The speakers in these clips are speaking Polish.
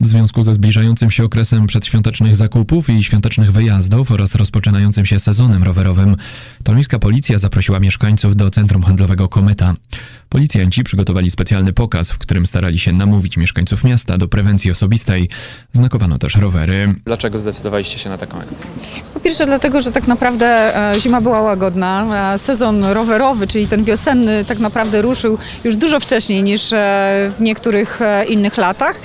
W związku ze zbliżającym się okresem przedświątecznych zakupów i świątecznych wyjazdów oraz rozpoczynającym się sezonem rowerowym, toruńska policja zaprosiła mieszkańców do centrum handlowego Kometa. Policjanci przygotowali specjalny pokaz, w którym starali się namówić mieszkańców miasta do prewencji osobistej. Znakowano też rowery. Dlaczego zdecydowaliście się na taką akcję? Po pierwsze dlatego, że tak naprawdę e, zima była łagodna. Sezon rowerowy, czyli ten wiosenny tak naprawdę ruszył już dużo wcześniej niż e, w niektórych e, innych latach.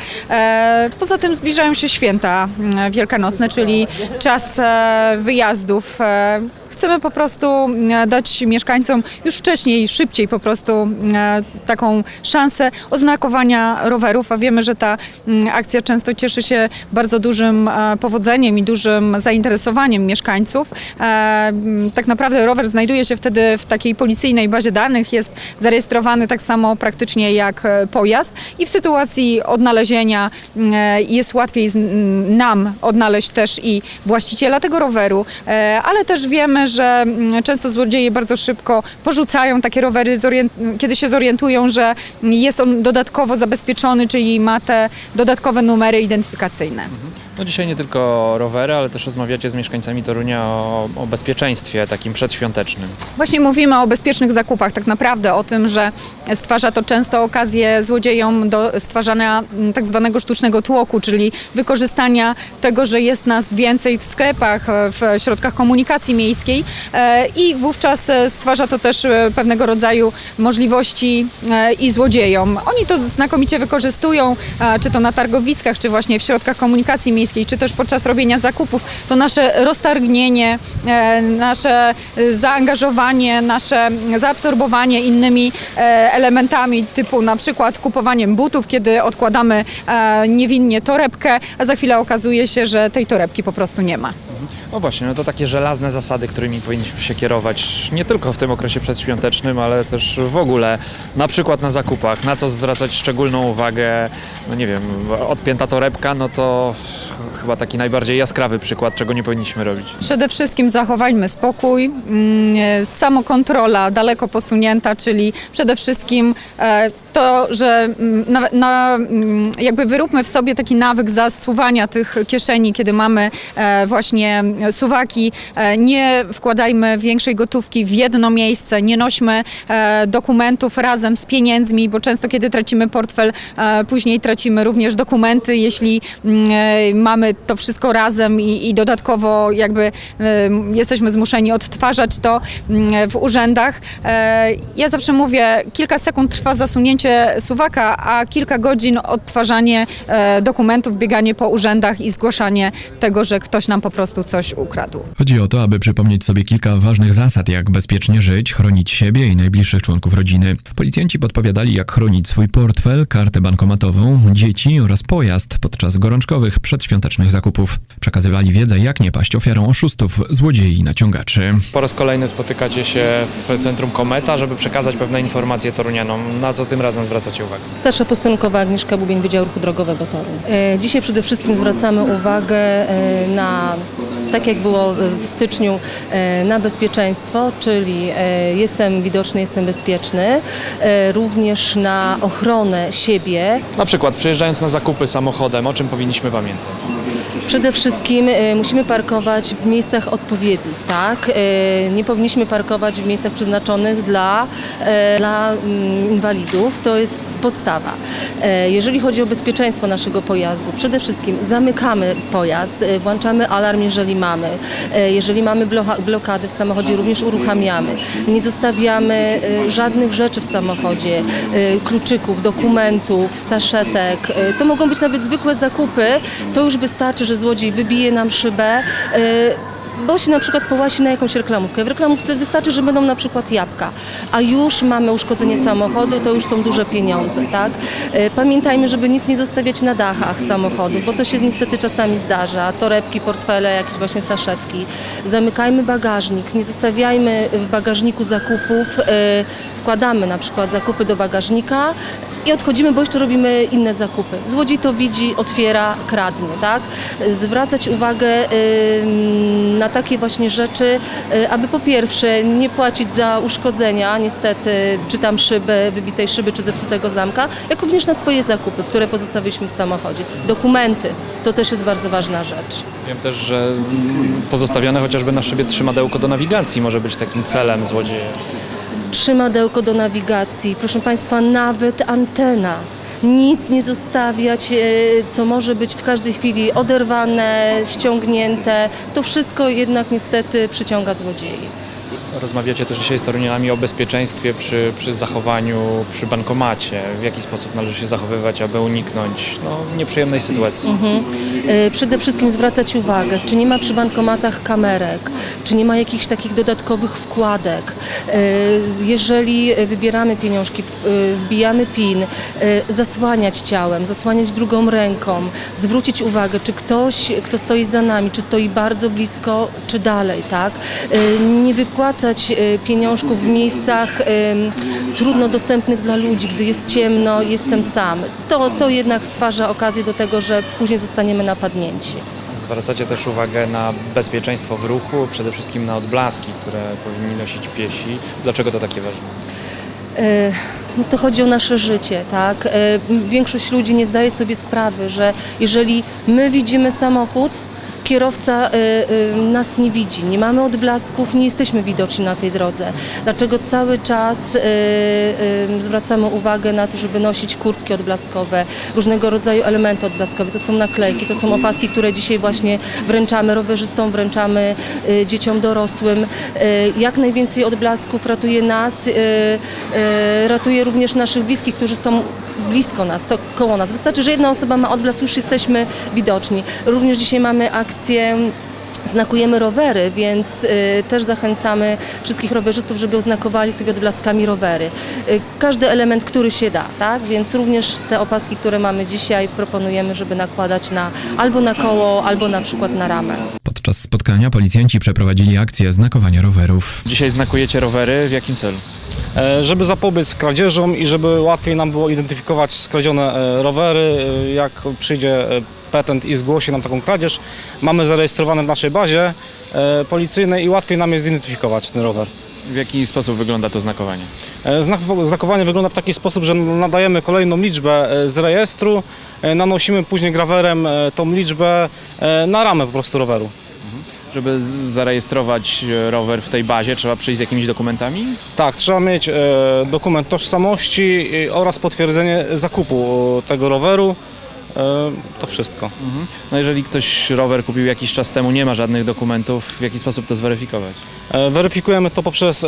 Poza tym zbliżają się święta mm, wielkanocne, czyli czas e, wyjazdów. E, Chcemy po prostu e, dać mieszkańcom już wcześniej, szybciej po prostu e, taką szansę oznakowania rowerów, a wiemy, że ta mm, akcja często cieszy się bardzo dużym powodzeniem i dużym zainteresowaniem mieszkańców. Mm, Tak naprawdę rower znajduje się wtedy w takiej policyjnej bazie danych, jest zarejestrowany tak samo praktycznie jak pojazd i w sytuacji odnalezienia mm, jest łatwiej nam odnaleźć też i właściciela tego roweru, e, ale też wiemy, że mm, często złodzieje bardzo szybko porzucają takie rowery, kiedy się zorientują, że jest on dodatkowo zabezpieczony, czyli ma te dodatkowe numery identyfikacyjne. No dzisiaj nie tylko rowery, ale też rozmawiacie z mieszkańcami Torunia o, o bezpieczeństwie takim przedświątecznym. Właśnie mówimy o bezpiecznych zakupach, tak naprawdę o tym, że stwarza to często okazję złodziejom do stwarzania mm, tak zwanego sztucznego tłoku, czyli wykorzystania tego, że jest nas więcej w sklepach, w środkach komunikacji miejskiej e, i wówczas e, stwarza to też e, pewnego rodzaju możliwości i złodziejom. Oni to znakomicie wykorzystują, czy to na targowiskach, czy właśnie w środkach komunikacji miejskiej, czy też podczas robienia zakupów. To nasze roztargnienie, e, nasze e, zaangażowanie, nasze zaabsorbowanie innymi e, elementami, typu na przykład kupowaniem butów, kiedy odkładamy niewinnie torebkę, a za chwilę okazuje się, że tej torebki po prostu nie ma. No właśnie, no to takie żelazne zasady, którymi powinniśmy się kierować nie tylko w tym okresie przedświątecznym, ale też w ogóle, na przykład na zakupach, na co zwracać szczególną uwagę, no nie wiem, odpięta torebka, no to chyba taki najbardziej jaskrawy przykład, czego nie powinniśmy robić. Przede wszystkim zachowajmy spokój, mm, e, samokontrola daleko posunięta, czyli przede wszystkim e, to, że mm, na, na, mm, jakby wyróbmy w sobie taki nawyk zasuwania tych kieszeni, kiedy mamy e, właśnie suwaki. Nie wkładajmy większej gotówki w jedno miejsce, nie nośmy dokumentów razem z pieniędzmi, bo często kiedy tracimy portfel, później tracimy również dokumenty, jeśli mamy to wszystko razem i, i dodatkowo jakby jesteśmy zmuszeni odtwarzać to mm, w urzędach. E, Ja zawsze mówię, kilka sekund trwa zasunięcie suwaka, a kilka godzin odtwarzanie e, dokumentów, bieganie po urzędach i zgłaszanie tego, że ktoś nam po prostu coś ukradł. Chodzi o to, aby przypomnieć sobie kilka ważnych zasad, jak bezpiecznie żyć, chronić siebie i najbliższych członków rodziny. Policjanci podpowiadali, jak chronić swój portfel, kartę bankomatową, dzieci oraz pojazd podczas gorączkowych przedświątecznych zakupów. Przekazywali wiedzę, jak nie paść ofiarą oszustów, złodziei i naciągaczy. Po raz kolejny spotykacie się w centrum Kometa, żeby przekazać pewne informacje torunianom. Na co tym razem zwracacie uwagę? Starsza posterunkowa Agnieszka Bubień, Wydział Ruchu Drogowego Toru. E, Dzisiaj przede wszystkim zwracamy uwagę e, na, tak jak było w styczniu, e, na bezpieczeństwo, czyli jestem widoczny, jestem bezpieczny, również na ochronę siebie, Na przykład przyjeżdżając na zakupy samochodem, o czym powinniśmy pamiętać? Przede wszystkim e, musimy parkować w miejscach odpowiednich, tak? E, Nie powinniśmy parkować w miejscach przeznaczonych dla, e, dla mm, inwalidów, to jest podstawa. Jeżeli chodzi o bezpieczeństwo naszego pojazdu, przede wszystkim zamykamy pojazd, włączamy alarm, jeżeli mamy. Jeżeli mamy blokady w samochodzie, również uruchamiamy. Nie zostawiamy żadnych rzeczy w samochodzie, kluczyków, dokumentów, saszetek. To mogą być nawet zwykłe zakupy. To już wystarczy, że złodziej wybije nam szybę. e, Bo się na przykład połasi na jakąś reklamówkę. W reklamówce wystarczy, że będą na przykład jabłka, a już mamy uszkodzenie samochodu, to już są duże pieniądze, tak? E, Pamiętajmy, żeby nic nie zostawiać na dachach samochodu, bo to się niestety czasami zdarza. Torebki, portfele, jakieś właśnie saszetki. Zamykajmy bagażnik, nie zostawiajmy w bagażniku zakupów. e, Wkładamy na przykład zakupy do bagażnika, i odchodzimy, bo jeszcze robimy inne zakupy. Złodziej to widzi, otwiera, kradnie, tak? Zwracać uwagę na takie właśnie rzeczy, y, aby po pierwsze nie płacić za uszkodzenia, niestety, czy tam szyby, wybitej szyby, czy zepsutego zamka, jak również na swoje zakupy, które pozostawiliśmy w samochodzie. Dokumenty, to też jest bardzo ważna rzecz. Wiem też, że pozostawione chociażby na szybie trzymadełko do nawigacji może być takim celem złodzieja. Trzymadełko do nawigacji, proszę Państwa, nawet antena. Nic nie zostawiać, e, co może być w każdej chwili oderwane, ściągnięte. To wszystko jednak niestety przyciąga złodziei. Rozmawiacie też dzisiaj z Torunianami o bezpieczeństwie przy, przy zachowaniu przy bankomacie. W jaki sposób należy się zachowywać, aby uniknąć no, nieprzyjemnej sytuacji. E, Przede wszystkim zwracać uwagę, czy nie ma przy bankomatach kamerek, czy nie ma jakichś takich dodatkowych wkładek. E, Jeżeli wybieramy pieniążki, e, wbijamy PIN, zasłaniać ciałem, zasłaniać drugą ręką, zwrócić uwagę, czy ktoś, kto stoi za nami, czy stoi bardzo blisko, czy dalej, tak? Nie wypłacać e, pieniążków w miejscach trudno dostępnych dla ludzi, gdy jest ciemno, jestem sam. To, to jednak stwarza okazję do tego, że później zostaniemy napadnięci. Zwracacie też uwagę na bezpieczeństwo w ruchu, przede wszystkim na odblaski, które powinni nosić piesi. Dlaczego to takie ważne? E, To chodzi o nasze życie, tak? E, Większość ludzi nie zdaje sobie sprawy, że jeżeli my widzimy samochód, kierowca e, e, nas nie widzi, nie mamy odblasków, nie jesteśmy widoczni na tej drodze. Dlaczego cały czas e, zwracamy uwagę na to, żeby nosić kurtki odblaskowe, różnego rodzaju elementy odblaskowe. To są naklejki, to są opaski, które dzisiaj właśnie wręczamy rowerzystom, wręczamy dzieciom dorosłym. Jak najwięcej odblasków ratuje nas, ratuje również naszych bliskich, którzy są blisko nas, to koło nas. Wystarczy, że jedna osoba ma odblask, już jesteśmy widoczni. Również dzisiaj mamy akcję Znakujemy rowery, więc y, też zachęcamy wszystkich rowerzystów, żeby oznakowali sobie odblaskami rowery. Y, każdy element, który się da, tak? Więc również te opaski, które mamy dzisiaj, proponujemy, żeby nakładać na albo na koło, albo na przykład na ramę. Podczas spotkania policjanci przeprowadzili akcję znakowania rowerów. Dzisiaj znakujecie rowery. W jakim celu? E, Żeby zapobiec kradzieżom i żeby łatwiej nam było identyfikować skradzione e, rowery, e, jak przyjdzie e, petent i zgłosi nam taką kradzież, mamy zarejestrowane w naszej bazie e, policyjnej i łatwiej nam jest zidentyfikować ten rower. W jaki sposób wygląda to znakowanie? E, Znak, znakowanie wygląda w taki sposób, że nadajemy kolejną liczbę e, z rejestru, e, nanosimy później grawerem e, tą liczbę e, na ramę po prostu roweru. Żeby z- zarejestrować e, rower w tej bazie, trzeba przyjść z jakimiś dokumentami? Tak, trzeba mieć e, dokument tożsamości e, oraz potwierdzenie zakupu e, tego roweru. E, to wszystko. No jeżeli ktoś rower kupił jakiś czas temu, nie ma żadnych dokumentów, w jaki sposób to zweryfikować? E, Weryfikujemy to poprzez e,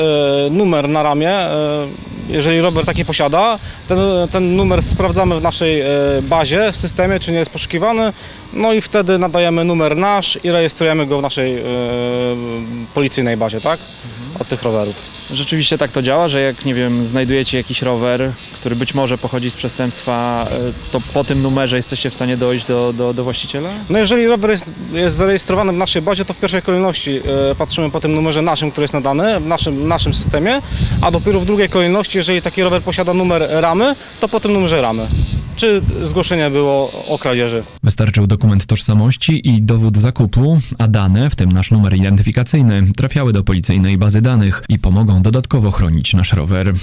numer na ramię. E, Jeżeli rower taki posiada, ten, ten numer sprawdzamy w naszej e, bazie, w systemie, czy nie jest poszukiwany. No i wtedy nadajemy numer nasz i rejestrujemy go w naszej e, policyjnej bazie, tak? Od tych rowerów. Rzeczywiście tak to działa, że jak, nie wiem, znajdujecie jakiś rower, który być może pochodzi z przestępstwa, e, to po tym numerze jesteście w stanie dojść do, do, do właściciela? No jeżeli rower jest, jest zarejestrowany w naszej bazie, to w pierwszej kolejności e, patrzymy po tym numerze naszym, który jest nadany w naszym, naszym systemie, a dopiero w drugiej kolejności, jeżeli taki rower posiada numer ramy, to po tym numerze ramy. Czy zgłoszenie było o kradzieży. Wystarczył dokument tożsamości i dowód zakupu, a dane, w tym nasz numer identyfikacyjny, trafiały do policyjnej bazy danych i pomogą dodatkowo chronić nasz rower.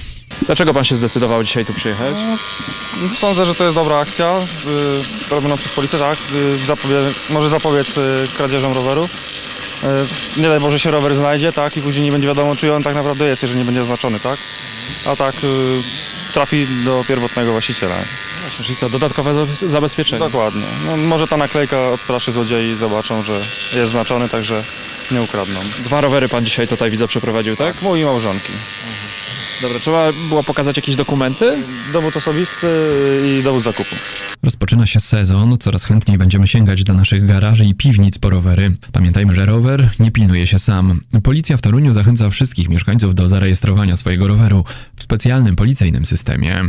Dlaczego pan się zdecydował dzisiaj tu przyjechać? Sądzę, że to jest dobra akcja y, robiona przez policję, tak? Y, może zapobiec y, kradzieżom rowerów. Y, nie daj Boże się rower znajdzie, tak? I później nie będzie wiadomo, czy on tak naprawdę jest, jeżeli nie będzie oznaczony, tak? A tak y, trafi do pierwotnego właściciela. Czyli co, dodatkowe za- zabezpieczenie? Dokładnie. No, może ta naklejka odstraszy złodziei i zobaczą, że jest znaczony, także nie ukradną. Dwa rowery pan dzisiaj tutaj widzę przeprowadził, tak? Mój i małżonki. Dobra, trzeba było pokazać jakieś dokumenty? Dowód osobisty i dowód zakupu. Rozpoczyna się sezon, coraz chętniej będziemy sięgać do naszych garaży i piwnic po rowery. Pamiętajmy, że rower nie pilnuje się sam. Policja w Toruniu zachęca wszystkich mieszkańców do zarejestrowania swojego roweru w specjalnym policyjnym systemie.